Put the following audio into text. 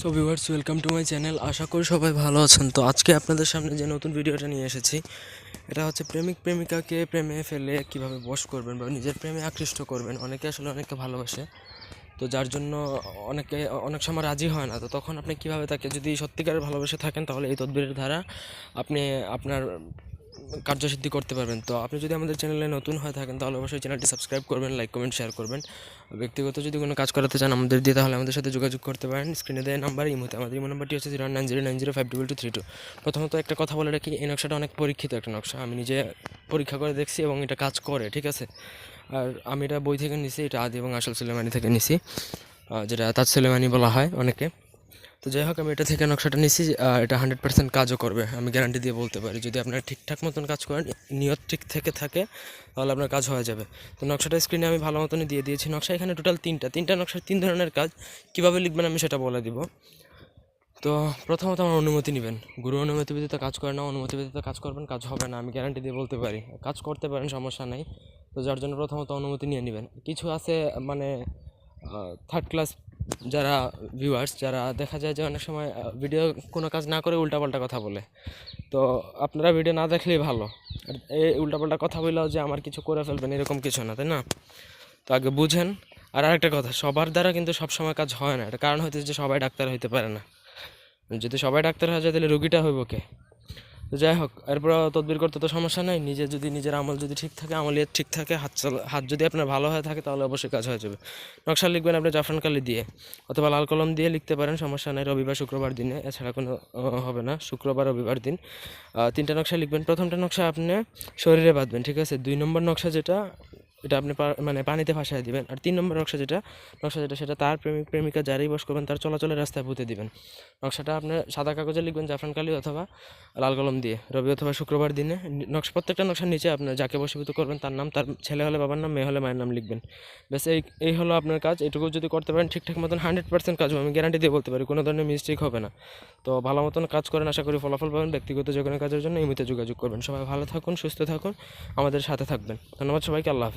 So viewers welcome to my channel আশা করি সবাই ভালো আছেন। তো আজকে আপনাদের সামনে যে নতুন ভিডিওটা নিয়ে এসেছি, এটা হচ্ছে প্রেমিক প্রেমিকাকে প্রেমে ফেলে কীভাবে বশ করবেন বা নিজের প্রেমে আকৃষ্ট করবেন। অনেকে আসলে অনেককে ভালোবাসে। তো যার জন্য অনেকে, অনেক সময় রাজি হয় না। তো তখন আপনি কীভাবে তাকে যদি সত্যিকারের ভালোবেসে থাকেন, তাহলে এই তদবিরের দ্বারা আপনি আপনার কার্যসিদ্ধি করতে পারবেন। তো আপনি যদি আমাদের চ্যানেলে নতুন হয়ে থাকেন, তাহলে অবশ্যই চ্যানেলটি সাবস্ক্রাইব করবেন, লাইক, কমেন্ট, শেয়ার করবেন। ব্যক্তিগত যদি কোনো কাজ করাতে চান আমাদের দিয়ে, তাহলে আমাদের সাথে যোগাযোগ করতে পারেন। স্ক্রিনে দেয় নাম্বার এই মুহূর্তে আমাদের ইমো নাম্বারটি হচ্ছে zero nine zero nine zero five double two three two প্রথমত একটা কথা বলে রাখি, এই নকশাটা অনেক পরীক্ষিত একটা নকশা। আমি নিজে পরীক্ষা করে দেখছি এবং এটা কাজ করে, ঠিক আছে? আর আমি এটা বই থেকে নিছি, এটা আদি এবং আসল সুলেমানি থেকে নিছি যেটা তাজ সুলেমানি বলা হয় অনেকে। তো যাই হোক, আমি এটা থেকে নকশাটা নিছি এটা হান্ড্রেড পার্সেন্ট কাজও করবে, আমি গ্যারান্টি দিয়ে বলতে পারি। যদি আপনারা ঠিকঠাক মতন কাজ করেন, নিয়ত ঠিক থেকে থাকে, তাহলে আপনার কাজ হয়ে যাবে। তো নকশাটা স্ক্রিনে আমি ভালো মতনই দিয়ে দিয়েছি। নকশা এখানে টোটাল তিনটা তিনটা নকশার তিন ধরনের কাজ। কীভাবে লিখবেন আমি সেটা বলে দিব। তো প্রথমত আমার অনুমতি নেবেন। গুরু অনুমতি ব্যতীত কাজ করে না, অনুমতি ব্যতীত কাজ করবেন, কাজ হবে না, আমি গ্যারান্টি দিয়ে বলতে পারি। কাজ করতে পারেন, সমস্যা নাই। তো যার জন্য প্রথমত অনুমতি নিয়ে নেবেন। কিছু আছে মানে থার্ড ক্লাস যারা ভিউয়ার্স যারা দেখা যায় যে অনেক সময় ভিডিও কোনো কাজ না করে উল্টাপাল্টা কথা বলে। তো আপনারা ভিডিও না দেখলেই ভালো। এই উল্টাপাল্টা কথা বললেও যে আমার কিছু করে ফেলবেন এরকম কিছু না, তাই না? তো আগে বুঝেন। আর আরেকটা কথা, সবার দ্বারা কিন্তু সবসময় কাজ হয় না। এটা কারণ হইতে যে সবাই ডাক্তার হইতে পারে না। যদি সবাই ডাক্তার হয়ে যায়, তাহলে রুগীটা হইব কে? যাই হোক, এরপর তদবির করতে তো সমস্যা নাই। নিজে যদি নিজের আমল যদি ঠিক থাকে, আমলিয়ত ঠিক থাকে, হাত হাত যদি আপনার ভালো হয়ে থাকে, তাহলে অবশ্যই কাজ হয়ে যাবে। নকশা লিখবেন আপনি জাফরান কালি দিয়ে, অথবা লাল কলম দিয়ে লিখতে পারেন, সমস্যা নাই। রবিবার, শুক্রবার দিনে, এছাড়া কোনো হবে না। শুক্রবার, রবিবার দিন তিনটা নকশা লিখবেন। প্রথমটা নকশা আপনি শরীরে বাঁধবেন, ঠিক আছে? দুই নম্বর নকশা যেটা এটা আপনি মানে পানিতে ভাসায় দিবেন। আর তিন নম্বর নকশা যেটা নকশা যেটা, সেটা তার প্রেমিক, প্রেমিকা যারাই বস করবেন, তার চলাচলের রাস্তায় পুঁতে দিবেন। নকশাটা আপনি সাদা কাগজে লিখবেন, জাফরান কালি অথবা লাল কলম দিয়ে, রবি অথবা শুক্রবার দিনে। নকশা, প্রত্যেকটা নকশার নিচে আপনার যাকে বসীভূত করবেন, তার নাম, তার ছেলে হলে বাবার নাম, মেয়ে হলে মায়ের নাম লিখবেন। ব্যাস, এই এই হলো আপনার কাজ। এটুকু যদি করতে পারেন, ঠিকঠাক মতন হান্ড্রেড পার্সেন্ট কাজ হবে। আমি গ্যারান্টি দিয়ে বলতে পারি, কোনো ধরনের মিস্টেক হবে না। তো ভালো মতন কাজ করেন, আশা করি ফলাফল পাবেন। ব্যক্তিগত যে কোনো কাজের জন্য এই মুহূর্তে যোগাযোগ করবেন। সবাই ভালো থাকুন, সুস্থ থাকুন, আমাদের সাথে থাকবেন। ধন্যবাদ সবাইকে, আল্লাহ হাফেজ।